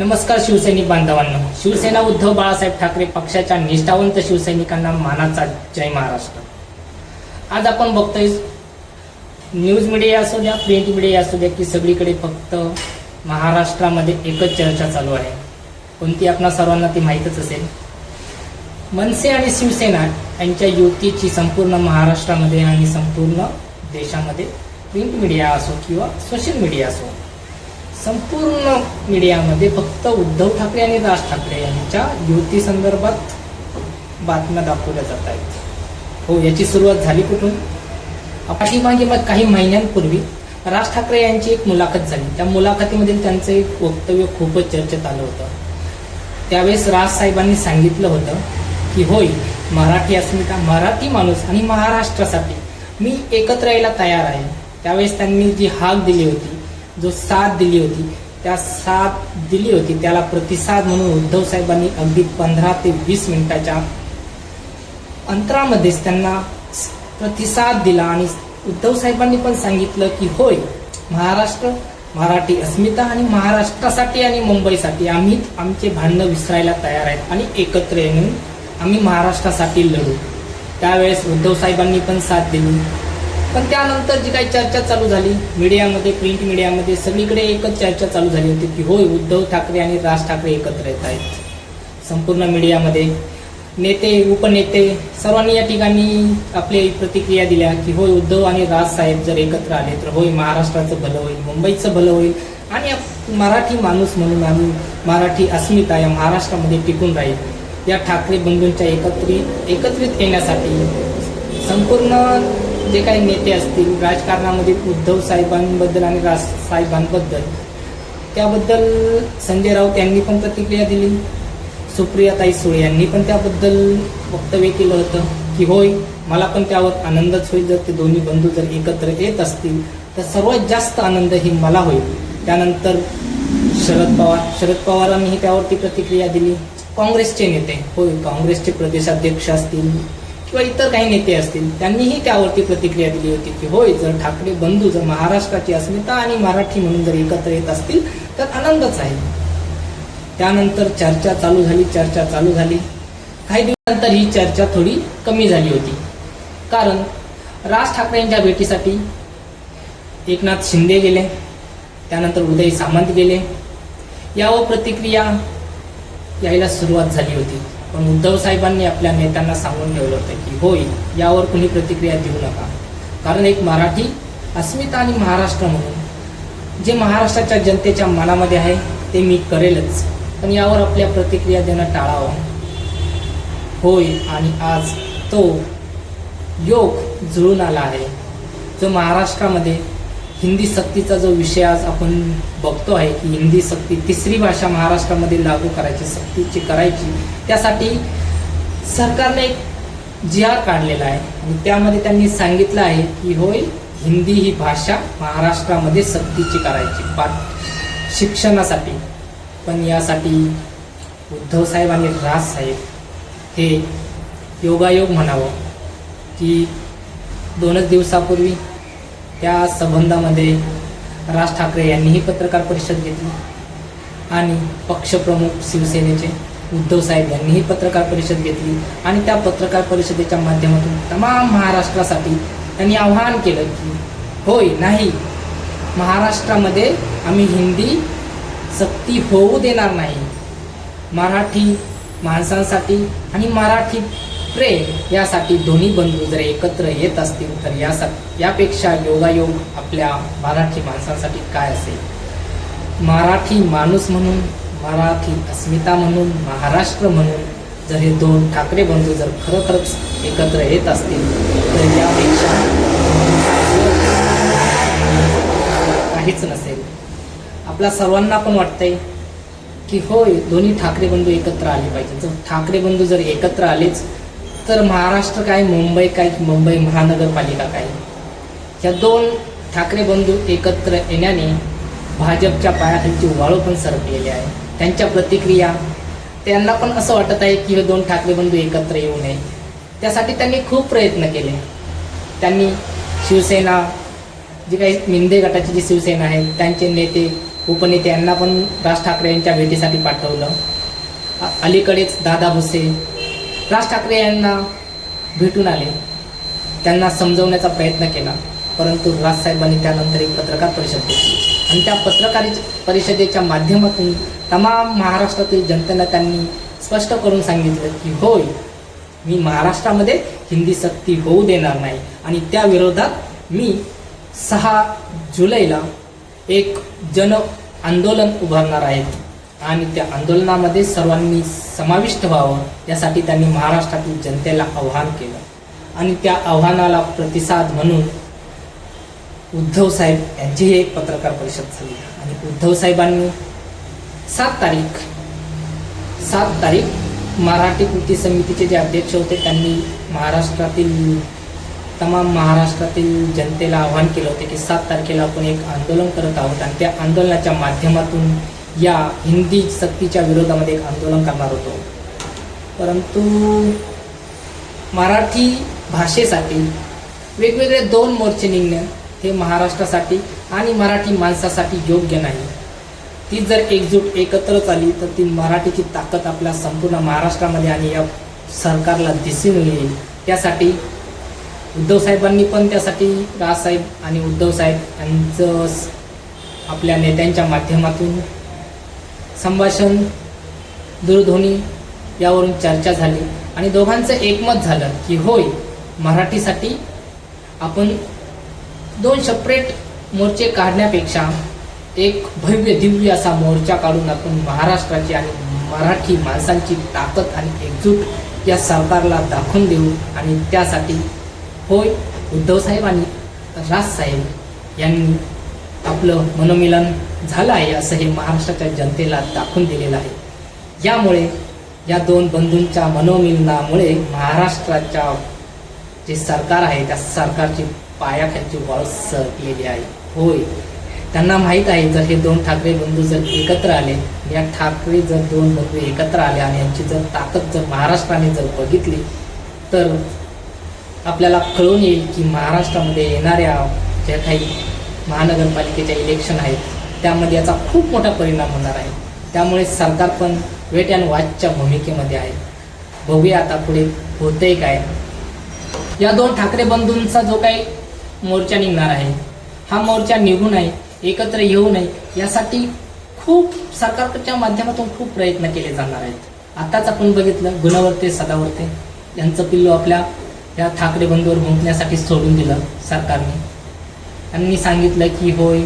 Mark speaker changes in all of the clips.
Speaker 1: नमस्कार शिवसैनिक बांधवांनो. शिवसेना उद्धव बाळासाहेब ठाकरे पक्षाच्या निष्ठावंत शिवसैनिकांना मानाचा जय महाराष्ट्र. आज आपण बघतोय न्यूज मीडिया असू द्या प्रिंट मीडिया असू द्या की सगळीकडे फक्त महाराष्ट्रामध्ये एकच चर्चा चालू आहे. कोणती आपणा सर्वांना ती माहीतच असेल. मनसे आणि शिवसेना यांच्या युतीची संपूर्ण महाराष्ट्रामध्ये आणि संपूर्ण देशामध्ये प्रिंट मीडिया असो किंवा सोशल मीडिया असो संपूर्ण मीडियामध्ये फक्त उद्धव ठाकरे आणि राज ठाकरे यांच्या युती संदर्भात बातम्या दाखवल्या जात आहेत. हो याची सुरुवात झाली कुठून? पाठीमागे मग काही महिन्यांपूर्वी राज ठाकरे यांची एक मुलाखत झाली. त्या मुलाखतीमधील त्यांचं एक वक्तव्य खूपच चर्चेत आलं होतं. त्यावेळेस राज साहेबांनी सांगितलं होतं की होय मराठी अस्मिता मराठी माणूस आणि महाराष्ट्रासाठी मी एकत्र यायला तयार आहे. त्यावेळेस त्यांनी जी हाक दिली होती जो साथ दिली होती त्या साथ दिली होती त्याला प्रतिसाद म्हणून उद्धव साहेबांनी अगदी पंधरा ते वीस मिनिटाच्या अंतरामध्येच त्यांना प्रतिसाद दिला आणि उद्धव साहेबांनी पण सांगितलं की होय महाराष्ट्र मराठी अस्मिता आणि महाराष्ट्रासाठी आणि मुंबईसाठी आम्ही आमचे भांडणं विसरायला तयार आहेत आणि एकत्र येऊन आम्ही महाराष्ट्रासाठी लढू. त्यावेळेस उद्धव साहेबांनी पण साथ दिली. पण त्यानंतर जी काही चर्चा चालू झाली मीडियामध्ये प्रिंट मीडियामध्ये सगळीकडे एकच चर्चा चालू झाली होती की होय उद्धव ठाकरे आणि राज ठाकरे एकत्र येत आहेत. संपूर्ण मीडियामध्ये नेते उपनेते सर्वांनी या ठिकाणी आपली प्रतिक्रिया दिल्या की होय उद्धव आणि राज साहेब जर एकत्र आले तर होय महाराष्ट्राचं भलं होईल मुंबईचं भलं होईल आणि मराठी माणूस म्हणून आम्ही मराठी अस्मिता या महाराष्ट्रामध्ये टिकून राहील. या ठाकरे बंधूंच्या एकत्रित एकत्रित येण्यासाठी संपूर्ण जे काही नेते असतील राजकारणामध्ये उद्धव साहेबांबद्दल आणि राज साहेबांबद्दल त्याबद्दल संजय राऊत यांनी पण प्रतिक्रिया दिली. सुप्रियाताई सुळे यांनी पण त्याबद्दल वक्तव्य केलं होतं की होय मला पण त्यावर आनंदच होईल जर ते दोन्ही बंधू जर एकत्र येत असतील. तर सर्वात जास्त आनंद ही मला होईल. त्यानंतर शरद पवार शरद पवारांनीही त्यावरती प्रतिक्रिया दिली. काँग्रेसचे नेते होय काँग्रेसचे प्रदेशाध्यक्ष असतील किंवा इतर काही नेते असतील त्यांनीही त्यावरती प्रतिक्रिया दिली होती की होय जर ठाकरे बंधू जर महाराष्ट्राची अस्मिता आणि मराठी म्हणून जर एकत्र येत असतील तर आनंदच आहे. त्यानंतर चर्चा चालू झाली चर्चा चालू झाली. काही दिवसानंतर ही चर्चा थोडी कमी झाली होती. कारण राज ठाकरे यांच्या भेटीसाठी एकनाथ शिंदे गेले त्यानंतर उदय सामंत गेले. यावर प्रतिक्रिया यायला सुरुवात झाली होती. पण उद्धव साहेबांनी आपल्या नेत्यांना सांगून ठेवलं होतं की होय यावर कुणी प्रतिक्रिया देऊ नका. कारण एक मराठी अस्मिता आणि महाराष्ट्र म्हणून जे महाराष्ट्राच्या जनतेच्या मनामध्ये आहे ते मी करेलच पण यावर आपल्या प्रतिक्रिया देणं टाळावं. होय आणि आज तो योग जुळून आला आहे जो महाराष्ट्रामध्ये हिंदी सक्तीचा जो विषय आज आपण बघतो आहे की हिंदी सक्ती तिसरी भाषा महाराष्ट्रामध्ये लागू करायची सक्तीची करायची त्यासाठी सरकारने एक जी आर काढलेला आहे. आणि त्यामध्ये त्यांनी सांगितलं आहे की होय हिंदी ही भाषा महाराष्ट्रामध्ये सक्तीची करायची पाठ शिक्षणासाठी. पण यासाठी उद्धव साहेब आणि राज साहेब हे योगायोग म्हणावं की दोनच दिवसापूर्वी त्या संबंधामध्ये राज ठाकरे यांनीही पत्रकार परिषद घेतली. आणि पक्षप्रमुख शिवसेनेचे उद्धव साहेब यांनीही पत्रकार परिषद घेतली. आणि त्या पत्रकार परिषदेच्या माध्यमातून तमाम महाराष्ट्रासाठी त्यांनी आवाहन केलं की होय नाही महाराष्ट्रामध्ये आम्ही हिंदी सक्ती होऊ देणार नाही. मराठी माणसांसाठी आणि मराठी प्रेम यासाठी दोन्ही बंधू जर एकत्र येत असतील तर यासाठी यापेक्षा योगायोग आपल्या मराठी माणसांसाठी काय असेल? मराठी माणूस म्हणून मराठी अस्मिता म्हणून महाराष्ट्र म्हणून जर हे दोन ठाकरे बंधू जर खरोखरच एकत्र येत असतील तर यापेक्षा काहीच नसेल. आपल्या सर्वांना पण वाटतंय की होय दोन्ही ठाकरे बंधू एकत्र आले पाहिजे. जर ठाकरे बंधू जर एकत्र आलेच तर महाराष्ट्र काय मुंबई काय मुंबई महानगरपालिका काय? या दोन ठाकरे बंधू एकत्र येण्याने भाजपच्या पायाखालची वाळू पण सरकलेली आहे. त्यांच्या प्रतिक्रिया त्यांना पण असं वाटत आहे की हे दोन ठाकरे बंधू एकत्र येऊ नये. त्यासाठी त्यांनी खूप प्रयत्न केले. त्यांनी शिवसेना जी काही मिंदे गटाची जी शिवसेना आहे त्यांचे नेते उपनेते यांना पण राज ठाकरे यांच्या भेटीसाठी पाठवलं. अलीकडेच दादा भुसे राज ठाकरे यांना भेटून आले. त्यांना समजवण्याचा प्रयत्न केला. परंतु राजसाहेबांनी त्यानंतर एक पत्रकार परिषद घेतली. आणि त्या पत्रकार परिषदेच्या माध्यमातून तमाम महाराष्ट्रातील जनतेला त्यांनी स्पष्ट करून सांगितलं की होय मी महाराष्ट्रामध्ये हिंदी सक्ती होऊ देणार नाही. आणि त्या विरोधात मी सहा जुलैला एक जन आंदोलन उभारणार आहे. आणि त्या आंदोलनामध्ये सर्वांनी समाविष्ट व्हावं यासाठी त्यांनी महाराष्ट्रातील जनतेला आव्हान केलं. आणि त्या आव्हानाला प्रतिसाद म्हणून उद्धव साहेब यांचीही एक पत्रकार परिषद झाली. आणि उद्धव साहेबांनी सात तारीख सात तारीख मराठी कृती समितीचे जे अध्यक्ष होते त्यांनी महाराष्ट्रातील तमाम महाराष्ट्रातील जनतेला आव्हान केलं होतं की सात तारखेला आपण एक आंदोलन करत आहोत. आणि त्या आंदोलनाच्या माध्यमातून या हिंदी सक्तीच्या विरोधामध्ये एक आंदोलन करणार होतो. परंतु मराठी भाषेसाठी वेगवेगळे दोन मोर्चे निघणे हे महाराष्ट्रासाठी आणि मराठी माणसासाठी योग्य नाही. ती जर एकजूट एकत्रच आली तर ती मराठीची ताकद आपल्या संपूर्ण महाराष्ट्रामध्ये आणि या सरकारला दिसून येईल. त्यासाठी उद्धव साहेबांनी पण त्यासाठी राजसाहेब आणि उद्धवसाहेब यांचं आपल्या नेत्यांच्या माध्यमातून संभाषण दूरध्वनी यावरून चर्चा झाली आणि दोघांचं एकमत झालं की होय मराठीसाठी आपण दोन सेपरेट मोर्चे काढण्यापेक्षा एक भव्य दिव्य असा मोर्चा काढून आपण महाराष्ट्राची आणि मराठी माणसांची ताकद आणि एकजूट या सरकारला दाखवून देऊ आणि त्यासाठी होय उद्धव साहेब आणि राजसाहेब यांनी आपलं मनोमिलन झालं आहे असं हे महाराष्ट्राच्या जनतेला दाखवून दिलेलं आहे. यामुळे या दोन बंधूंच्या मनोमिलनामुळे महाराष्ट्राच्या जे सरकार आहे त्या सरकारची पायाखालची वाळ सरकलेली आहे. होय. त्यांना माहीत आहे जर हे दोन ठाकरे बंधू जर एकत्र आले या ठाकरे जर दोन बंधू एकत्र आले आणि यांची जर ताकद जर महाराष्ट्राने जर बघितली तर आपल्याला कळून येईल की महाराष्ट्रामध्ये येणाऱ्या ज्या काही महानगरपालिकेच्या इलेक्शन आहेत. त्यामध्ये याचा खूप मोठा परिणाम होणार आहे. त्यामुळे सरकार पण वेट अँड वॉचच्या भूमिकेमध्ये आहे. बघूया आता पुढे होतंय काय. या दोन ठाकरे बंधूंचा जो काही मोर्चा निघणार आहे हा मोर्चा निघू नये एकत्र येऊ नये यासाठी खूप सरकारच्या माध्यमातून खूप प्रयत्न केले जाणार आहेत. आताच आपण बघितलं गुणवर्ते सदावर्ते यांचं पिल्लू आपल्या या ठाकरे बंधूवर गुंतण्यासाठी सोडून दिलं सरकारने. त्यांनी सांगितलं की होय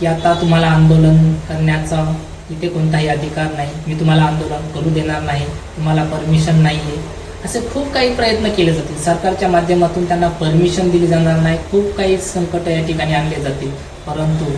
Speaker 1: की आता तुम्हाला आंदोलन करण्याचा इथे कोणताही अधिकार नाही. मी तुम्हाला आंदोलन करू देणार नाही. तुम्हाला परमिशन नाही आहे असे खूप काही प्रयत्न केले जातील. सरकारच्या माध्यमातून त्यांना परमिशन दिली जाणार नाही. खूप काही संकट या ठिकाणी आणले जातील. परंतु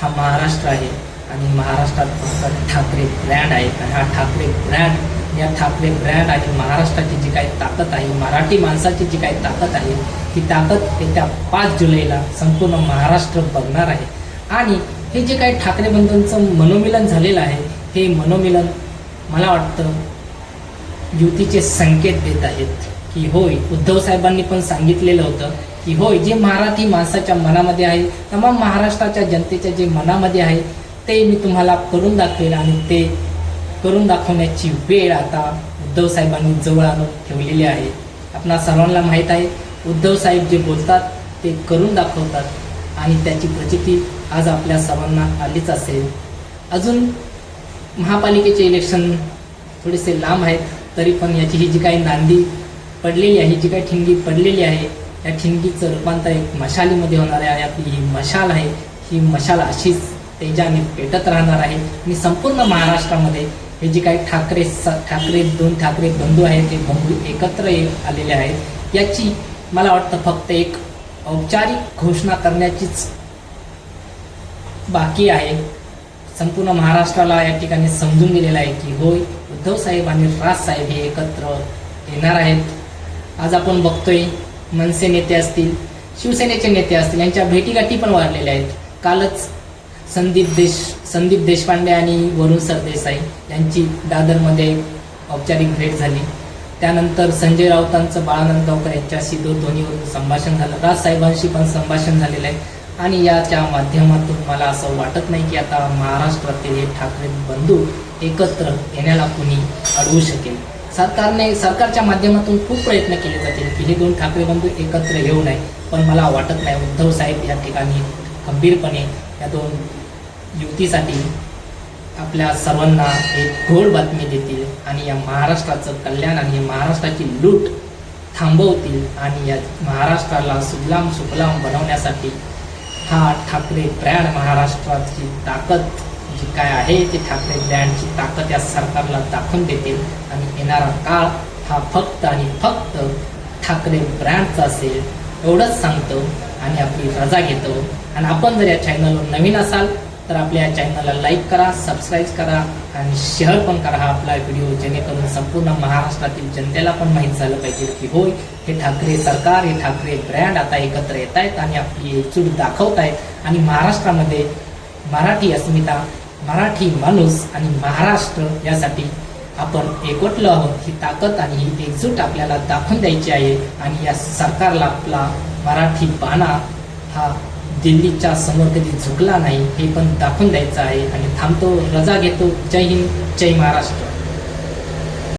Speaker 1: हा महाराष्ट्र आहे आणि महाराष्ट्रात फक्त ठाकरे ब्रँड आहे आणि हा ठाकरे ब्रँड या ठाकरे ब्रँड आणि महाराष्ट्राची जी काही ताकद आहे मराठी माणसाची जी काही ताकद आहे ती ताकद येत्या पाच जुलैला संपूर्ण महाराष्ट्र बघणार आहे. आणि हे जे काही ठाकरे बंधूंचं मनोमिलन झालेलं आहे हे मनोमिलन मला वाटतं युतीचे संकेत देत आहेत की होय उद्धव साहेबांनी पण सांगितलेलं होतं की होय जे मराठी माणसाच्या मनामध्ये आहे तमाम महाराष्ट्राच्या जनतेच्या जे मनामध्ये आहे ते मी तुम्हाला करून दाखवेल आणि ते करून दाखवण्याची वेळ आता उद्धव साहेबांनी जवळ आणून ठेवलेली आहे. आपणा सर्वांना माहीत आहे उद्धव साहेब जे बोलतात ते करून दाखवतात आणि त्याची प्रचिती आज आपल्या सर्वांना आलीच असेल. अजून महापालिकेचे इलेक्शन थोडेसे लांब आहेत तरी पण याची ही जी काही नांदी पडलेली आहे ही जी काही ठिणगी पडलेली आहे या ठिणगीचं रूपांतर एक मशालीमध्ये होणार आहे. आणि आपली ही मशाल आहे ही मशाल अशीच तेजाने पेटत राहणार आहे. आणि संपूर्ण महाराष्ट्रामध्ये हे जे काही ठाकरे स ठाकरे दोन ठाकरे बंधू आहेत ते बंधू एकत्र ये- आलेले आहेत याची मला वाटतं फक्त एक औपचारिक घोषणा करण्याचीच बाकी आहे. संपूर्ण महाराष्ट्राला या ठिकाणी समजून गेलेलं आहे की होय उद्धव साहेब आणि राज साहेब हे एकत्र येणार आहेत. आज आपण बघतोय मनसे नेते असतील शिवसेनेचे नेते असतील यांच्या भेटीगाठी पण वाढलेल्या आहेत. कालच संदीप देश संदीप देशपांडे आणि वरुण सरदेसाई यांची दादरमध्ये औपचारिक भेट झाली. त्यानंतर संजय राऊतांचं बाळानंद गावकर यांच्याशी दूरध्वनीवरून संभाषण झालं. राजसाहेबांशी पण संभाषण झालेलं आहे. आणि याच्या माध्यमातून मला असं वाटत नाही की आता महाराष्ट्रातील हे ठाकरे बंधू एकत्र येण्याला कुणी अडवू शकेल. सरकारने सरकारच्या माध्यमातून खूप प्रयत्न केले जातील की हे दोन ठाकरे बंधू एकत्र येऊ नये. पण मला वाटत नाही. उद्धव साहेब या ठिकाणी गंभीरपणे या दोन युतीसाठी आपल्या सर्वांना एक गोड बातमी देतील आणि या महाराष्ट्राचं कल्याण आणि महाराष्ट्राची लूट थांबवतील आणि या महाराष्ट्राला सुजलाम सुफलाम बनवण्यासाठी हा ठाकरे ब्रँड महाराष्ट्राची ताकद जी काय आहे ती ठाकरे ब्रँडची ताकद या सरकारला दाखवून देतील. आणि येणारा काळ हा फक्त आणि फक्त ठाकरे ब्रँडचा असेल एवढंच सांगतो आणि आपली रजा घेतो. आणि आपण जर या चॅनलवर नवीन असाल तर आपल्या चॅनलला लाईक करा सबस्क्राईब करा आणि शेअर पण करा हा आपला व्हिडिओ जेणेकरून संपूर्ण महाराष्ट्रातील जनतेला पण माहीत झालं पाहिजे की होय हे ठाकरे सरकार हे ठाकरे ब्रँड आता एकत्र येत आहेत आणि आपली एकजूट दाखवत आहेत आणि महाराष्ट्रामध्ये मराठी अस्मिता मराठी माणूस आणि महाराष्ट्र यासाठी आपण एकवटलो आहोत. ही ताकद आणि ही एकजूट आपल्याला दाखवून द्यायची आहे आणि या सरकारला आपला मराठी बाणा हा दिल्लीच्या समोर कधी झुकला नाही हे पण दाखवून द्यायचं आहे. आणि थांबतो रजा घेतो. जय हिंद जय महाराष्ट्र.